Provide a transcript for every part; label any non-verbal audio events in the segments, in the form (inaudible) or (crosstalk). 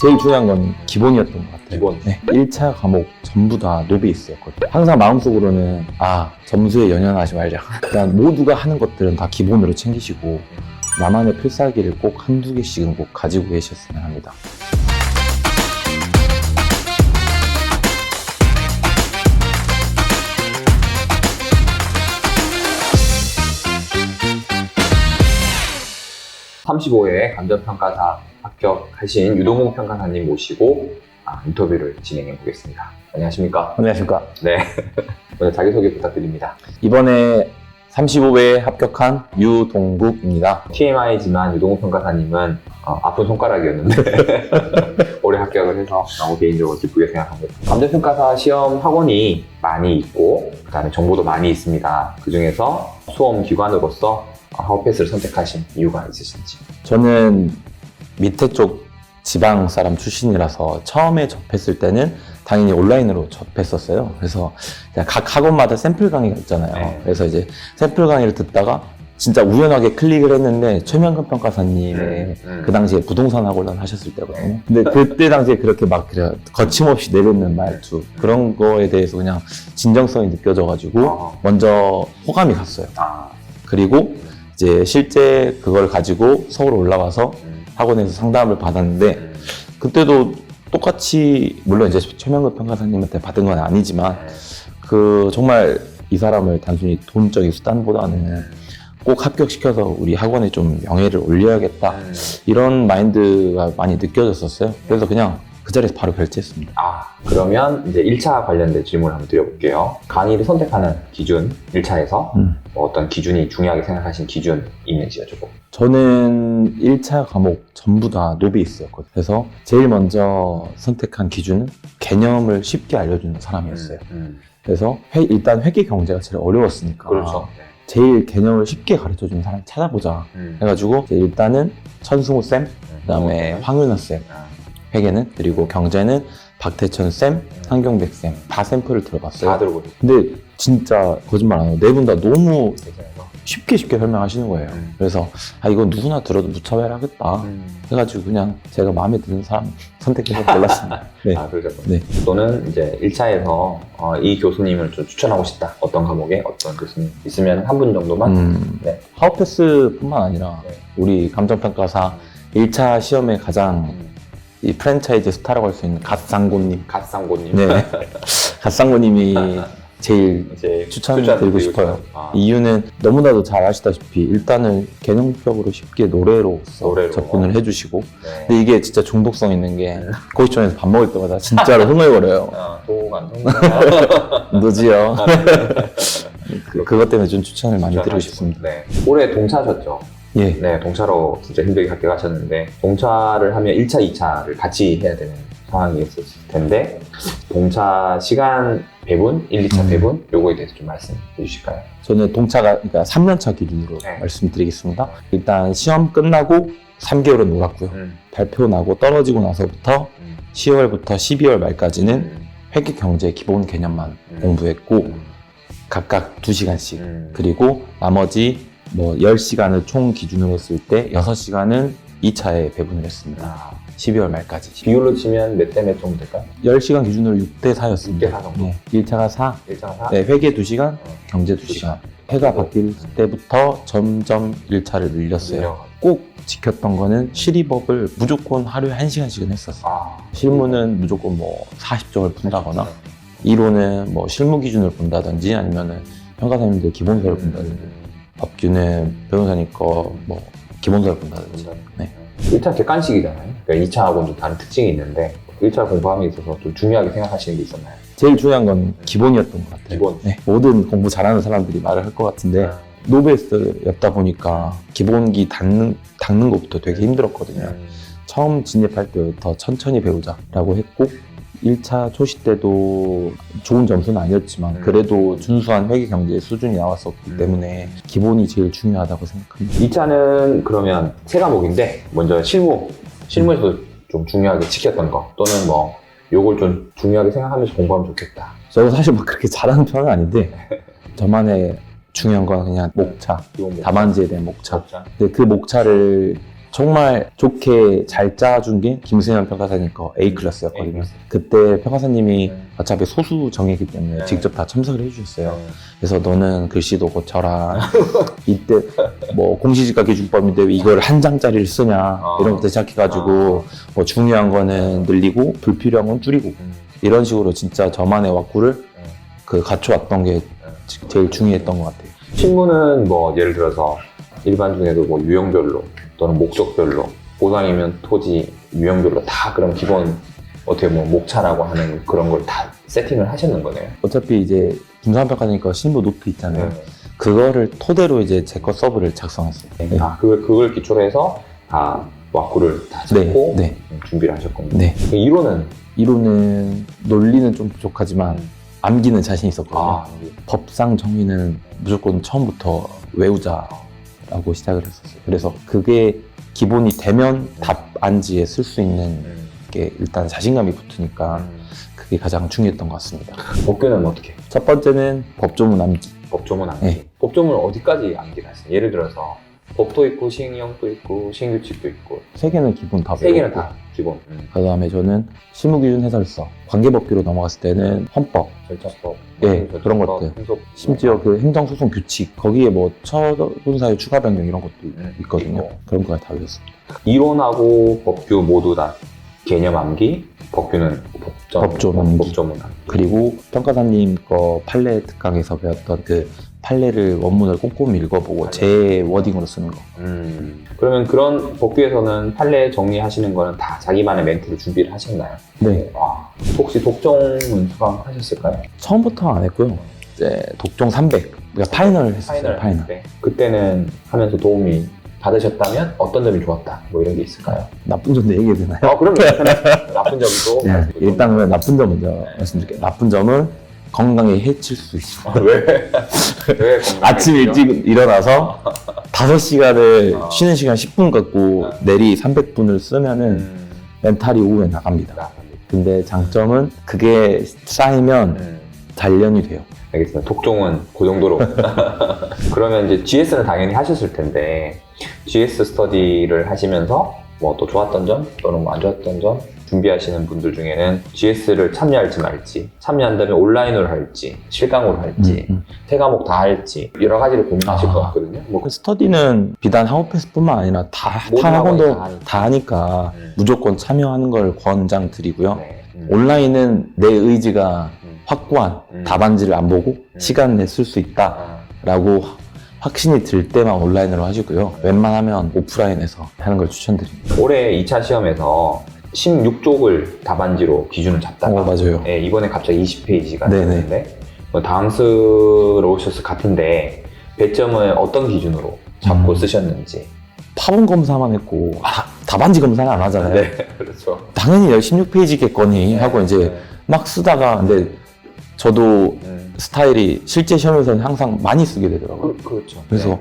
제일 중요한 건 기본이었던 것 같아요. 기본. 네, 1차 과목 전부 다 노베이스였거든요. 항상 마음속으로는 아 점수에 연연하지 말자. 일단 (laughs) 모두가 하는 것들은 다 기본으로 챙기시고 나만의 필살기를 꼭 한두 개씩은 꼭 가지고 계셨으면 합니다. 삼 35회 감정평가사 합격하신 유동국 평가사님 모시고 아, 인터뷰를 진행해 보겠습니다. 안녕하십니까? 안녕하십니까. 네. (laughs) 먼저 자기소개 부탁드립니다. 이번에 35회에 합격한 유동국입니다. TMI지만 유동국 평가사님은 어, 아픈 손가락이었는데 (laughs) 올해 합격을 해서 너무 개인적으로 기쁘게 생각합니다. 감정평가사 시험 학원이 많이 있고 그 다음에 정보도 많이 있습니다. 그 중에서 수험 기관으로서 하우패스를 선택하신 이유가 있으신지. 저는 밑에 쪽 지방 사람 출신이라서 처음에 접했을 때는 당연히 온라인으로 접했었어요. 그래서 각 학원마다 샘플 강의가 있잖아요. 네. 그래서 이제 샘플 강의를 듣다가 진짜 우연하게 클릭을 했는데 최명근 평가사님의 음, 음. 그 당시에 부동산 학원을 하셨을 때거든요. 근데 그때 당시에 그렇게 막 거침없이 내뱉는 말투 그런 거에 대해서 그냥 진정성이 느껴져가지고 어. 먼저 호감이 갔어요. 아, 그리고 이제 실제 그걸 가지고 서울 올라와서 음, 학원에서 상담을 받았는데 음, 그때도 똑같이 물론 이제 최명근 평가사님한테 받은 건 아니지만 네. 그 정말 이 사람을 단순히 돈적인 수단보다는 꼭 합격시켜서 우리 학원에 좀 명예를 올려야겠다 음. 이런 마인드가 많이 느껴졌었어요. 그래서 그냥 그 자리에서 바로 결제했습니다. 아, 그러면 이제 1차 관련된 질문을 한번 드려볼게요. 강의를 선택하는 기준, 1차에서 음. 어떤 기준이 중요하게 생각하신 기준 있는지 여쭤보고. 저는 1차 과목 전부 다 노베이스였거든요. 그래서 제일 먼저 선택한 기준은 개념을 쉽게 알려주는 사람이었어요. 음, 그래서 회- 일단 회계 경제가 제일 어려웠으니까 그렇죠. 제일 개념을 쉽게 가르쳐 주는 사람 찾아보자 음. 해가지고 이제 일단은 천승우 쌤, 음. 그다음에 황윤아 쌤 아, 회계는 그리고 경제는 박태천 쌤, 한경백 쌤 다 샘플을 들어봤어요. 다 들고 근데 진짜 거짓말 안 하고 네 분 다 너무. 쉽게 쉽게 설명하시는 거예요. 음. 그래서 아 이건 누구나 들어도 무차별하겠다 음. 해가지고 그냥 제가 마음에 드는 사람 선택해서 골랐습니다. (laughs) 네. 아, 그러셨군요. 네. 또는 이제 1차에서 이 교수님을 좀 추천하고 싶다. 어떤 과목에 어떤 교수님 있으면 한 분 정도만. 음, 네. 하우패스뿐만 아니라 네. 우리 감정평가사 1차 시험에 가장 음. 이 프랜차이즈 스타라고 할 수 있는 갓상고님. 갓상고님. 네. (laughs) 갓상고님이 제일 이제 추천드리고 싶어요. 아, 이유는 너무나도 잘 아시다시피 일단은 개념적으로 쉽게 노래로 노래로. 접근을 해주시고 네. 근데 이게 진짜 중독성 있는 게 네. 고시촌에서 밥 먹을 때마다 진짜로 흥얼거려요. 아, 도안 통과. 누지요. 그, 그것 때문에 좀 추천을 많이 드리고 싶습니다. 네. 올해 동차셨죠? 예. 네, 동차로 진짜 힘들게 합격하셨는데, 동차를 하면 1차, 2차를 같이 해야 되는 상황이 있었을 텐데, 동차 시간 배분, 1, 2차 음. 배분, 요거에 대해서 좀 말씀해 주실까요? 저는 동차가 그러니까 3년차 기준으로 네. 말씀드리겠습니다. 일단 시험 끝나고 3개월은 놀았고요. 음, 발표 나고 떨어지고 나서부터 음, 10월부터 12월 말까지는 음, 회계 경제 기본 개념만 음. 공부했고 음, 각각 2시간씩 음. 그리고 나머지 뭐 10시간을 총 기준으로 했을 때 6시간은 2차에 배분을 했습니다. 아, 12월 말까지. 비율로 치면 몇 대 몇 정도 될까요? 10시간 기준으로 6대 4였습니다. 6대 4 정도? 네. 1차가 4, 1차 4? 네, 회계 2시간, 어, 경제 2시간. 해가 바뀔 때부터 점점 1차를 늘렸어요. 꼭 지켰던 거는 실의법을 무조건 하루에 1시간씩은 했었어요. 아, 실무는 무조건 뭐 40점을 푼다거나 이론은 뭐 실무 기준을 본다든지 아니면은 평가사님들 기본서를 본다든지 음, 법규는 변호사님 거뭐 기본서를 본다든지 네. 1차 객관식이잖아요. 그러니까 2차하고는 좀 다른 특징이 있는데 1차 공부함에 있어서 좀 중요하게 생각하시는 게 있었나요? 제일 중요한 건 기본이었던 것 같아요. 기본. 네, 모든 공부 잘하는 사람들이 말을 할 것 같은데 아, 노베스였다 보니까 기본기 닦는, 닦는 것부터 되게 힘들었거든요. 음, 처음 진입할 때부터 천천히 배우자라고 했고 1차 초시 때도 좋은 점수는 아니었지만 음. 그래도 준수한 회계 경제 수준이 나왔었기 음. 때문에 기본이 제일 중요하다고 생각합니다. 2차는 그러면 세 과목인데 먼저 실무 실무에서 좀 중요하게 지켰던 거 또는 뭐 요걸 좀 중요하게 생각하면서 공부하면 좋겠다. 저도 사실 막 그렇게 잘하는 편은 아닌데 (laughs) 저만의 중요한 건 그냥 목차, 기본 다만지에 대한 목차. 목차. 근데 그 목차를 정말 좋게 잘 짜준 게 김승현 평가사님 거 A 클래스였거든요. 그때 평가사님이 네. 어차피 소수 정예이기 때문에 네. 직접 다 첨삭을 해주셨어요. 음. 그래서 너는 글씨도 고쳐라. 이때 뭐 공시지가 기준법인데 왜 이걸 한 장짜리를 쓰냐 어. 이런 것부터 시작해가지고 뭐 중요한 거는 늘리고 불필요한 건 줄이고 음. 이런 식으로 진짜 저만의 왁구를 음. 그 갖춰왔던 게 지- 제일 중요했던 것 같아요. 신문은 뭐 예를 들어서 일반 중에도 뭐 유형별로 또는 목적별로 보상이면 토지 유형별로 다 그럼 기본 어떻게 보면 목차라고 하는 그런 걸 다 세팅을 하셨는 거네요. 어차피 이제 김상환 평가사니까 신부 노트 있잖아요. 그거를 토대로 이제 제거 서브를 작성했어요. 네. 아, 그걸, 그걸 기초로 해서 다 왁구를 다 네, 잡고 네, 준비를 하셨군요. 네. 그 이론은 이론은 논리는 좀 부족하지만 암기는 자신 있었거든요. 아, 법상 정의는 무조건 처음부터 외우자 라고 시작을 했었어요. 그래서 그게 기본이 되면 답안지에 쓸 수 있는 음. 게 일단 자신감이 붙으니까 음. 그게 가장 중요했던 것 같습니다. 법규는 어떻게? 첫 번째는 법조문 암기. 법조문 암기. 네. 법조문 어디까지 암기를 하세요? 예를 들어서 법도 있고 시행령도 있고 시행규칙도 있고 세 개는 기본 다 세 개는 다 기본. 음. 그 다음에 저는 실무기준 해설서, 관계법규로 넘어갔을 때는 헌법, 절차법, 예, 절차법, 그런 것들. 행속- 심지어 그 행정소송 규칙, 거기에 뭐 처분사유 추가 변경 이런 것도 음, 있거든요. 있고. 그런 거까지 다 외웠습니다. 이론하고 법규 모두 다 개념 암기, 법규는 암기. 법조문 암기. 그리고 평가사님 거 판례 특강에서 배웠던 그 판례를 원문을 꼼꼼히 읽어보고 제 워딩으로 쓰는 거. 음, 그러면 그런 법규에서는 판례 정리하시는 거는 다 자기만의 멘트를 준비를 하셨나요? 네. 아, 혹시 독종은 수강하셨을까요? 처음부터 안 했고요. 이제 독종 300. 그러니까 파이널 했었어요. 파이널 파이널. 할 때. 그때는 하면서 도움이 받으셨다면 어떤 점이 좋았다? 뭐 이런 게 있을까요? 나쁜 점도 얘기해도 되나요? 어, 그럼요. (laughs) 나쁜 점도. 네, 일단 그러면 나쁜 점 먼저 네. 말씀드릴게요. 나쁜 점은 건강에 해칠 수 있어. 어, 왜? (laughs) 왜? 아침 일찍 일어나서 5시간을 어. 쉬는 시간 10분 갖고 어. 내리 300분을 쓰면은 음, 멘탈이 오후에 나갑니다. 근데 장점은 그게 쌓이면 음. 단련이 돼요. 알겠습니다. 독종은 그 정도로. (laughs) 그러면 이제 GS는 당연히 하셨을 텐데, GS 스터디를 하시면서 뭐 또 좋았던 점 또는 뭐 안 좋았던 점 준비하시는 분들 중에는 GS를 참여할지 말지, 참여한다면 온라인으로 할지, 실강으로 할지, 음, 음. 세 과목 다 할지 여러 가지를 고민하실 아. 것 같거든요. 뭐 그 스터디는 비단 학업패스뿐만 아니라 다, 모든 타 학원도 학원이 다 하니까. 다 하니까 음. 무조건 참여하는 걸 권장드리고요. 네. 음. 온라인은 내 의지가 음. 확고한 음. 답안지를 안 보고 음. 시간 내 쓸수 있다. 아, 라고 확신이 들 때만 온라인으로 하시고요. 웬만하면 오프라인에서 하는 걸 추천드립니다. 올해 2차 시험에서 16쪽을 답안지로 기준을 잡다가 어, 맞아요. 예, 이번에 갑자기 20페이지가 네네. 됐는데 뭐 당스러우셨을 같은데 배점을 어떤 기준으로 잡고 음. 쓰셨는지 파본 검사만 했고 다- 답안지 검사는 안 하잖아요. 네 (laughs) 그렇죠 당연히 16페이지겠거니 하고 이제 네. 막 쓰다가 근데 저도 음. 스타일이 실제 시험에서는 항상 많이 쓰게 되더라고요. 그, 그렇죠 그래서 네.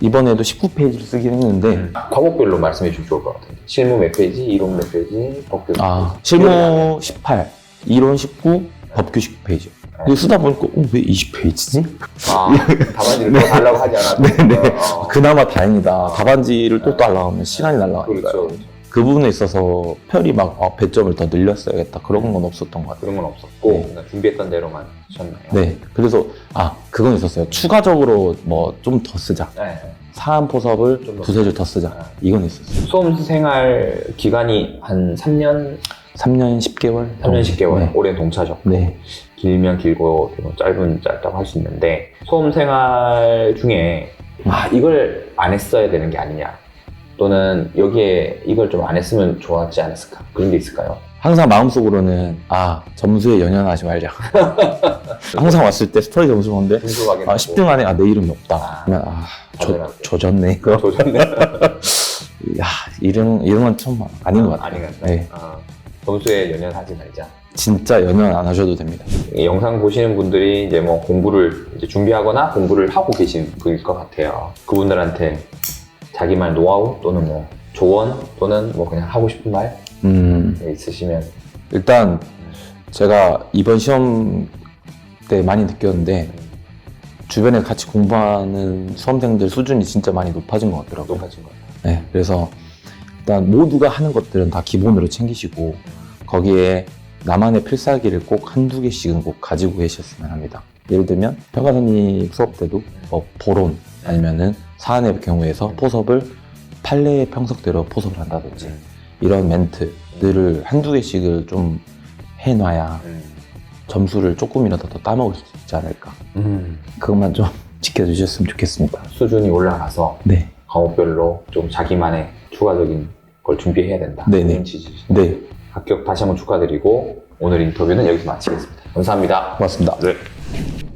이번에도 19페이지를 쓰긴 했는데 음. 과목별로 말씀해 주시면 좋을 것 같은데 실무 몇 페이지, 이론 몇 페이지, 법규 몇 아 페이지 실무 18, 이론 19, 법규 19페이지. 근데 쓰다 보니까 어, 왜 20페이지지? 아 답안지를 또 달라고 하지 않았고 네네. 어, 어. 그나마 다행이다. 답안지를 또 달라면 시간이 날라가니까 그렇죠 그 부분에 있어서 별이 막 아, 배점을 더 늘렸어야겠다 그런 건 없었던 것 같아요. 그런 건 없었고 네. 그냥 준비했던 대로만 하셨나요? 네, 그래서 아 그건 있었어요. 추가적으로 뭐 좀 더 쓰자. 네. 사안 포섭을 좀더 두세 줄 더 쓰자. 아. 이건 있었어요. 수험 생활 기간이 한 3년, 3년 10개월. 3년 10개월. 네. 올해 동차셨고 네. 길면 길고 뭐 짧은 짧다고 할 수 있는데 수험 생활 중에 아 이걸 안 했어야 되는 게 아니냐 또는 여기에 이걸 좀 안 했으면 좋았지 않았을까 그런 게 있을까요? 항상 마음속으로는 아 점수에 연연하지 말자. (laughs) 항상 왔을 때 스터디 점수 보는데 확인 아 10등 안에 아 내 이름이 없다. 아. 그러면 아 조, 당연하죠. 조졌네 이거. 도전네 (laughs) 야 이런 이런 건 좀 아닌 것 같아요. 아닌 것 같아요. 네, 아, 점수에 연연하지 말자. 진짜 연연 안 하셔도 됩니다. 이 영상 보시는 분들이 이제 뭐 공부를 이제 준비하거나 공부를 하고 계신 분일 것 같아요. 그분들한테 자기말 노하우 또는 뭐 조언 또는 뭐 그냥 하고 싶은 말 음 있으시면 일단 제가 이번 시험 때 많이 느꼈는데 주변에 같이 공부하는 수험생들 수준이 진짜 많이 높아진 것 같더라고요. 높아진 것 같아요. 네, 그래서 일단 모두가 하는 것들은 다 기본으로 챙기시고 거기에 나만의 필살기를 꼭 한두 개씩은 꼭 가지고 계셨으면 합니다. 예를 들면 평가사님 수업 때도 뭐 보론 아니면은 사안의 경우에서 포섭을 판례의 평석대로 포섭을 한다든지 이런 멘트들을 한두 개씩을 좀 해놔야 점수를 조금이라도 더 따먹을 수 있지 않을까. 음. 그것만 좀 (laughs) 지켜주셨으면 좋겠습니다. 수준이 올라가서 네. 과목별로 좀 자기만의 추가적인 걸 준비해야 된다. 네네. 그런 취지시죠. 네. 합격 다시 한번 축하드리고 오늘 인터뷰는 여기서 마치겠습니다. 감사합니다. 고맙습니다. 네.